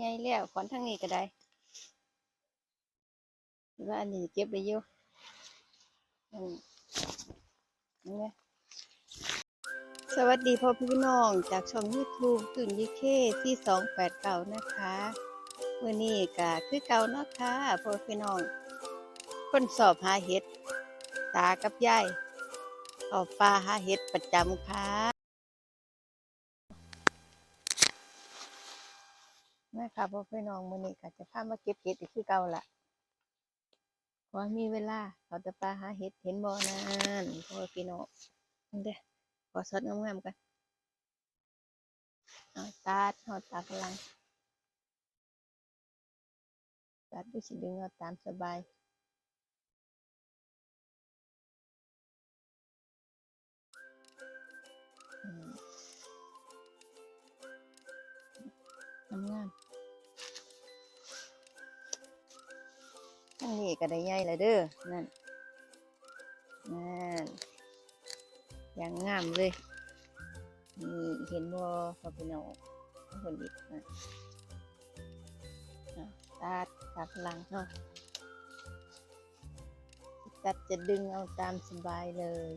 ใหญ่แล้วขอนทางนี้ก็ได้ว่าอันนี้เก็บไปอยู่นี่สวัสดีพ่อพี่น้องจากช่อง YouTube ตุนยิเคที่สองแปดเก่านะคะเมื่อนี้ก็คือเก่าเนาะค่ะพ่อพี่น้องคนสอบหาเห็ด ตากับยายเอาปลาหาเห็ดประจำค่ะ นะคะพ่อพี่น้องมื้อนี้ก็จะพามาเก็บเห็ดอีกคือเก่าละขอให้มีเวลาเอาแต่ปลาหาเห็ดเห็นบ่นานพ่อพี่น้องเด้อขอสดงามๆกันเอาตัดเอาตาพลังตัดด้วยสิดึงเอาตามสบายอืมงาม อันนี้ก็ได้ใหญ่เลยเด้อ นั่น นั่น อย่างงามเลย นี่เห็นบ่พอพี่น้องคนอีกนะอะตัดตัดพลังเนาะตัดจะดึงเอาตามสบายเลย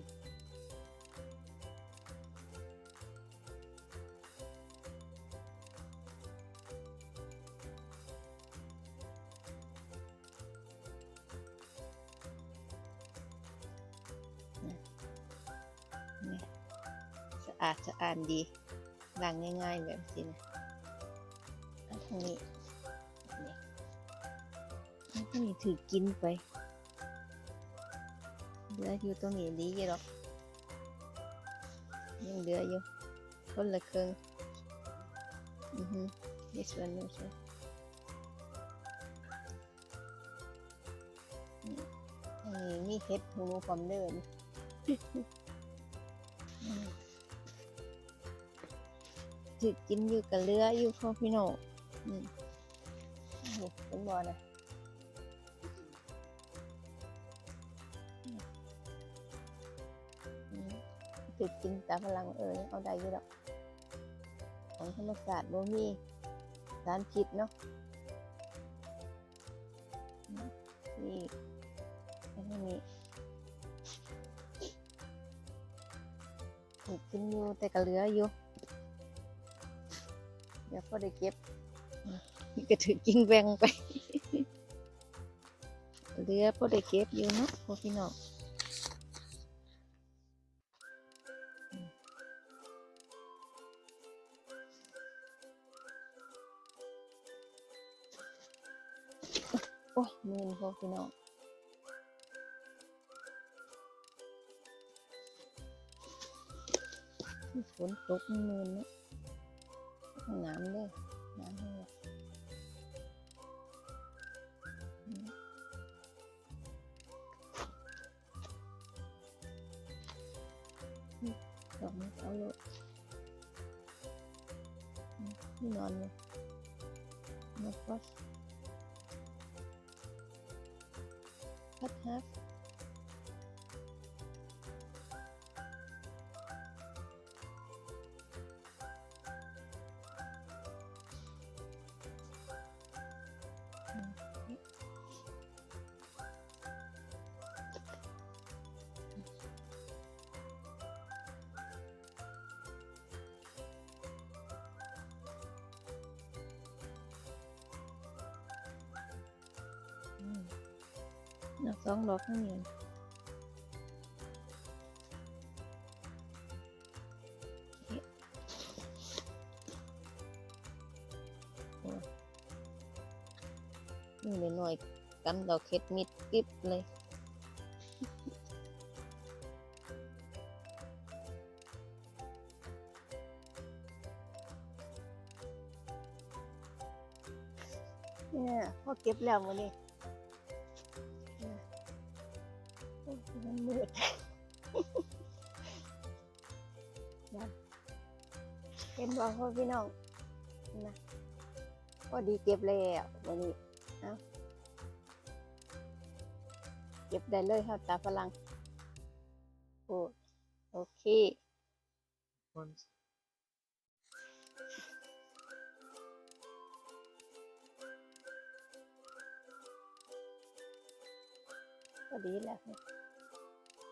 อาดสะอ่าดดีล้างง่าย ๆ แบบนี้นะทางนี้นี่อันทางนี้ถือกินไปเหลืออยู่ตรงนี้ดีอยู่หรอกยังเหลืออยู่คนละครึ่งอือฮึ this one also นี่มีเห็ดหูหนูพร้อมเดิน ถือกินอยู่กับเรืออยู่พ่อพี่น้องอืมนี่เป็นบอนะถือกินตามพลังเอ่ยเอาได้อยู่ดอกของธรรมศาสตร์บ่มีสารพิษเนาะนี่อันนี้ถือกินอยู่แต่กับเรืออยู่ ดี๋ยวพอได้เก็บนี่ก็ถือกินแบงไปเหลือพอได้เก็บอยู่เนาะพวกพี่น้องโอ้ยมืนพวกพี่น้องฝนตกมืนเนาะ น้ำด้วยน้ำด้วยนี่ดอกไม้เอาเลยนี่นอนเลยนกวัสพัดฮัก สองดอกข้างนี้นี่โอ้ยนี่หน่อยกำดอกเข็ดมิดกริบเลยเนี่ยพอเก็บแล้วมื้อนี้เนี่ มันมืดนะเห็นบอกพ่อพี่น้องนะพอดีเก็บเล้ววันนี้เอเก็บได้เลยครับตาฝรั่งโอโอเคพอดีแล้ว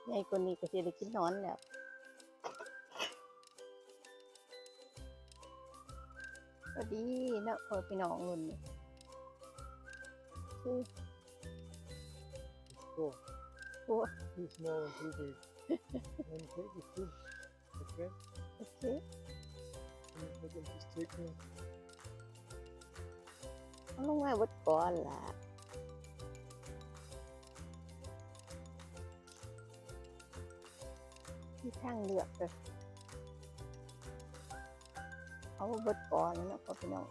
ใหญ่กว่านี้ก็สิได้กินนอนแล้วก็ดีเนาะพอพี่น้องรุ่นนี้คือ Four. โอ้ Too small and too big. and take the two. Okay? โอเค And let them just take me. เอาลงมาเบดก่อนล่ะ มีทางเลือกเลยเอาเบิดก่อนนะพอพี่น้อง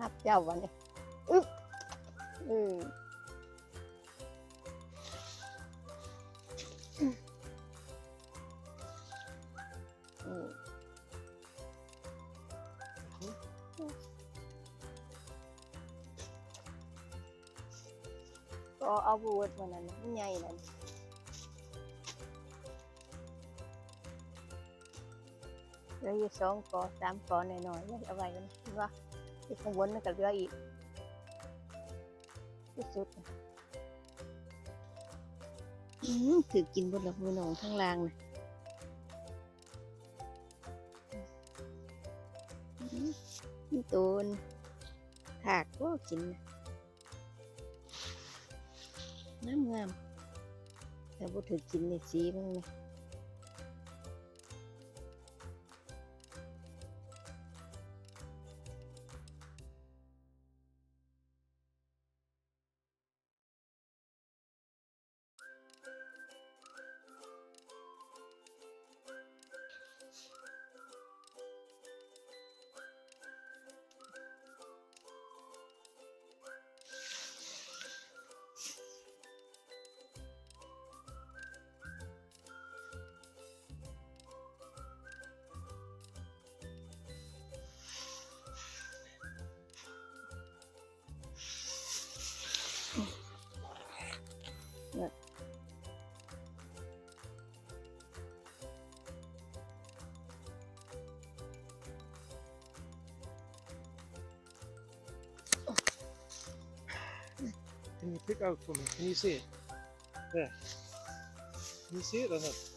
นับเจ้าวันนี้อึ๊บอือ ก็เอาบูดมันนั่นน่ะมันใหญ่นั่นเหลืออยู่สองกอสามกอหน่อยๆยังเอาไว้กันว่าที่ข้างบนมันก็เหลืออีกที่สุดถือกินบนดอกมือหนองข้างล่างนะนี่ตูนถากก็กินนะ งามงามแต่พูดถึงกินในสีมันเนี่ย Can you pick out for me? Can you see it? There. Can you see it or not?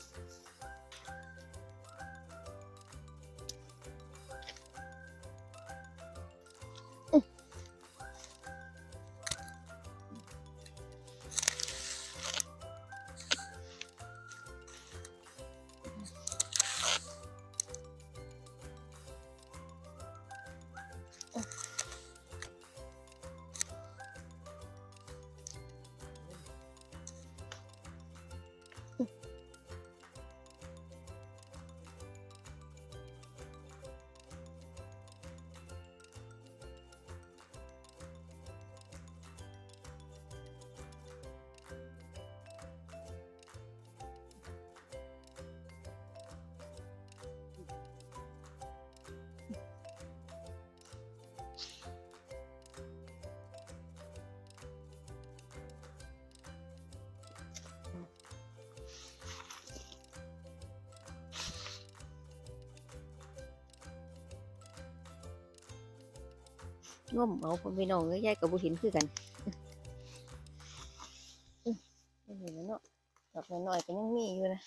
ง่มเอาพ่อพี่น้องเอ้ยยายกับบุหินคือกันอืมเห็นแล้วเนาะดอกน้อยๆก็ยังมีอยู่นะ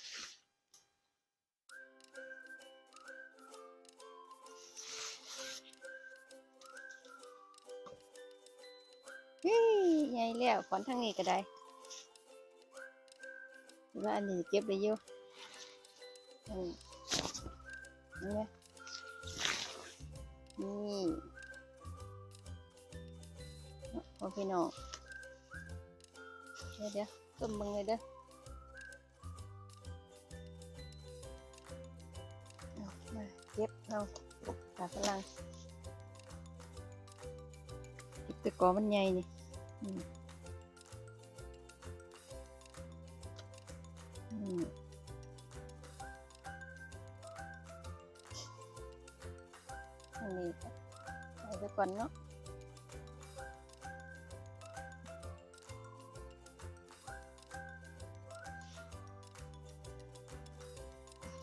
เฮ้ยใหญ่แล้วขอนทางนี้ก็ได้ว่าอันนี้เก็บได้อยู่อืมนี่นี่ โอเคน้องเดี๋ยวเดี๋ยวต้มมึงเลยเด้อเอามาเก็บเอาตาพลังเก็บแตะกอมันใหญ่นี่อืมอืมอันนี้ก็เอาไปก่อนเนาะ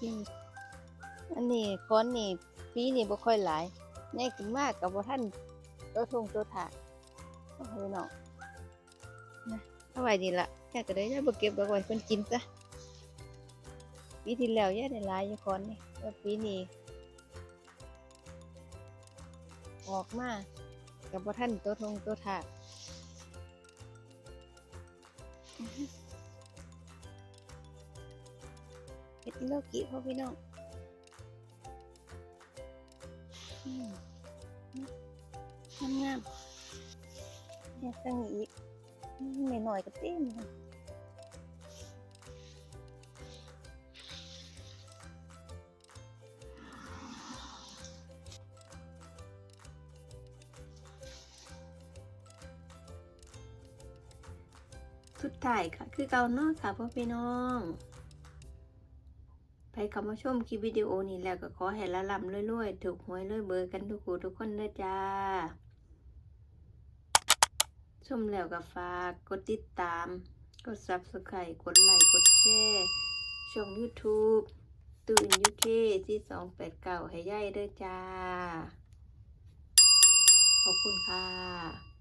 กินอันนี้ก้อนนี่ปีนี่บ่ค่อยหลายใหญ่ขึ้นมากกับบ่ท่านตัวทงตัวถาดโอ้โหน้องนะเอาไว้ดีละแค่ก็ได้ย่าบ่เก็บเอาไว้เพิ่นกินซะปีที่แล้วย่าได้หลายอยู่ก้อนนี่แล้วปีนี้ออกมากับบ่ท่านตัวทงตัวถาดอื้ อหือเฮ็ดอีโลกิพ่อพี่น้องงามงามๆเนี่ยตั้งอีกไม่หน่อยก็เต็มเลยสุดท้ายค่ะ คือเก่าเนาะค่ะพ่อพี่น้อง ไปคำมาชมคลิปวิดีโอนี้แล้วก็ขอให้ละลำรวยๆถูกหวยรวยเบอร์กันทุกคู่ทุกคนเด้อจ้า ชมแล้วก็ฝากกดติดตาม กด subscribe กดไลค์กดแชร์ช่อง YouTube ตื่นยูเคที่สองแปดเก้าให้ย่ายเด้อจ้า ขอบคุณค่ะ